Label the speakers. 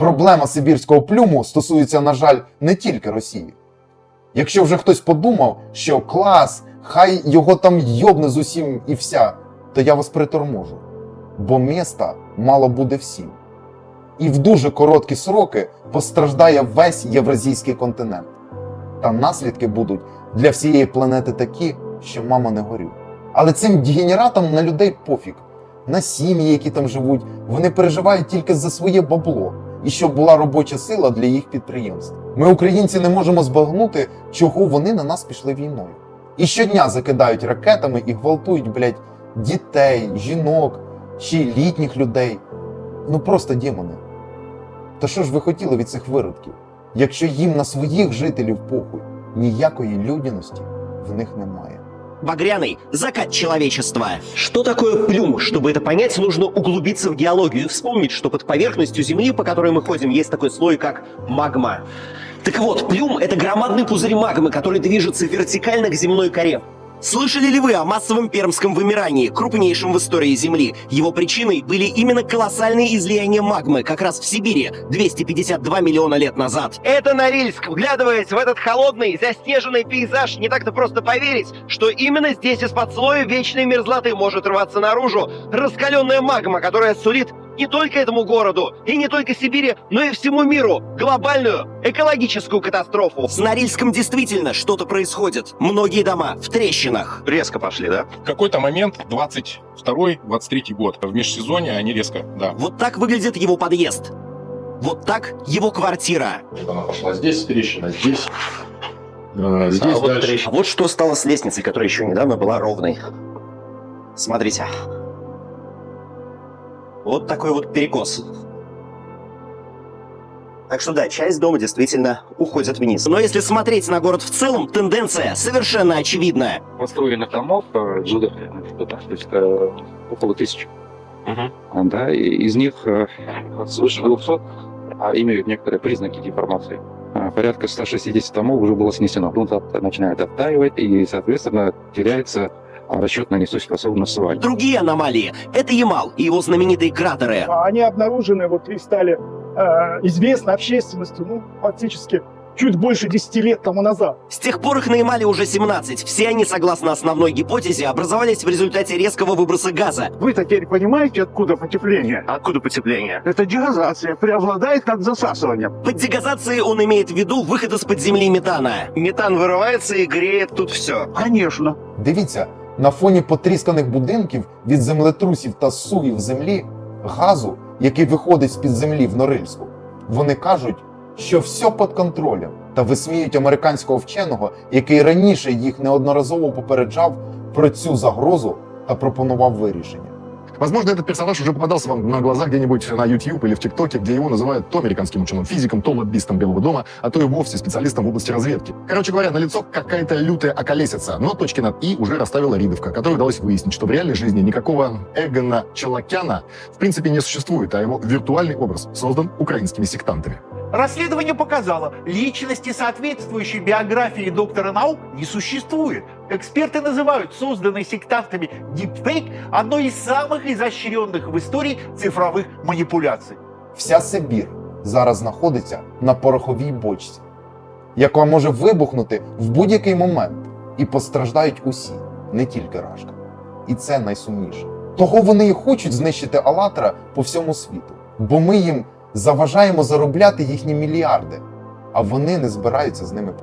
Speaker 1: Проблема сибірського плюму стосується, на жаль, не тільки Росії. Якщо вже хтось подумав, що клас, хай його там йобне з усім і вся, то я вас приторможу. Бо міста мало буде всім. І в дуже короткі сроки постраждає весь євразійський континент. Та наслідки будуть для всієї планети такі, що мама не горю. Але цим дегенератам на людей пофіг. На сім'ї, які там живуть, вони переживають тільки за своє бабло і щоб була робоча сила для їх підприємств. Ми, українці, не можемо збагнути, чого вони на нас пішли війною. І щодня закидають ракетами і гвалтують, блядь, дітей, жінок, й літніх людей. Ну просто демони. Та що ж ви хотіли від цих виродків? Якщо їм на своїх жителів похуй, ніякої людяності в них немає.
Speaker 2: Багряный – закат человечества. Что такое плюм? Чтобы это понять, нужно углубиться в геологию и вспомнить, что под поверхностью Земли, по которой мы ходим, есть такой слой, как магма. Так вот, плюм – это громадный пузырь магмы, который движется вертикально к земной коре. Слышали ли вы о массовом пермском вымирании, крупнейшем в истории Земли? Его причиной были именно колоссальные излияния магмы, как раз в Сибири, 252 миллиона лет назад.
Speaker 3: Это Норильск. Вглядываясь в этот холодный, заснеженный пейзаж, не так-то просто поверить, что именно здесь из-под слоя вечной мерзлоты может рваться наружу раскаленная магма, которая сулит не только этому городу и не только Сибири, но и всему миру глобальную экологическую катастрофу.
Speaker 2: В Норильском действительно что-то происходит. Многие дома в трещинах.
Speaker 3: Резко пошли, да?
Speaker 4: В какой-то момент, 22-23 год, в межсезонье они резко, да.
Speaker 2: Вот так выглядит его подъезд. Вот так его квартира.
Speaker 4: Вот она пошла здесь, трещина, здесь. э, здесь
Speaker 2: вот
Speaker 4: дальше.
Speaker 2: А вот что стало с лестницей, которая еще недавно была ровной. Смотрите. Вот такой вот перекос. Так что да, часть дома действительно уходит вниз. Но если смотреть на город в целом, тенденция совершенно очевидная.
Speaker 5: построенных домов э, да, то есть э, около тысячи. А, Да, и из них э, свыше 200 а, имеют некоторые признаки деформации. А, Порядка 160 домов уже было снесено. Грунт начинает оттаивать, и, соответственно, теряется а, расчетная несуществоспособность свалки.
Speaker 2: Другие аномалии – это Ямал и его знаменитые кратеры.
Speaker 6: Они обнаружены вот и стали э, известны общественности, ну, фактически чуть больше 10 лет тому назад.
Speaker 2: С тех пор их на Ямале уже 17. Все они, согласно основной гипотезе, образовались в результате резкого выброса газа.
Speaker 6: Вы теперь понимаете, откуда потепление?
Speaker 3: Откуда потепление?
Speaker 6: Это дегазация преобладает над засасыванием.
Speaker 2: Под дегазацией он имеет в виду выход из-под земли метана.
Speaker 3: Метан вырывается и греет тут все.
Speaker 6: Конечно.
Speaker 1: Дивіться, на фоні потрісканих будинків від землетрусів та сувів землі, газу, який виходить з-під землі в Норильську, вони кажуть, що все під контролем та висміють американського вченого, який раніше їх неодноразово попереджав про цю загрозу та пропонував вирішення.
Speaker 7: Возможно, этот персонаж уже попадался вам на глаза где-нибудь на YouTube или в ТикТоке, где его называют то американским ученым-физиком, то лоббистом Белого дома, а то и вовсе специалистом в области разведки. Короче говоря, налицо какая-то лютая околесица, но точки над «и» уже расставила Ридовка, которой удалось выяснить, что в реальной жизни никакого Эгона Челокяна в принципе не существует, а его виртуальный образ создан украинскими сектантами.
Speaker 8: Расследование показало, личности, соответствующей биографии доктора наук, не существует. Эксперты называют созданный сектантами дипфейк одной из самых изощренных в истории цифровых манипуляций.
Speaker 1: Вся Сибір зараз знаходиться на пороховій бочці, яка може вибухнути в будь-який момент, і постраждають усі, не тільки Рашка. І це найсумніше. Того вони і хочуть знищити Алатра по всьому світу, бо ми їм заважаємо заробляти їхні мільярди, а вони не збираються з ними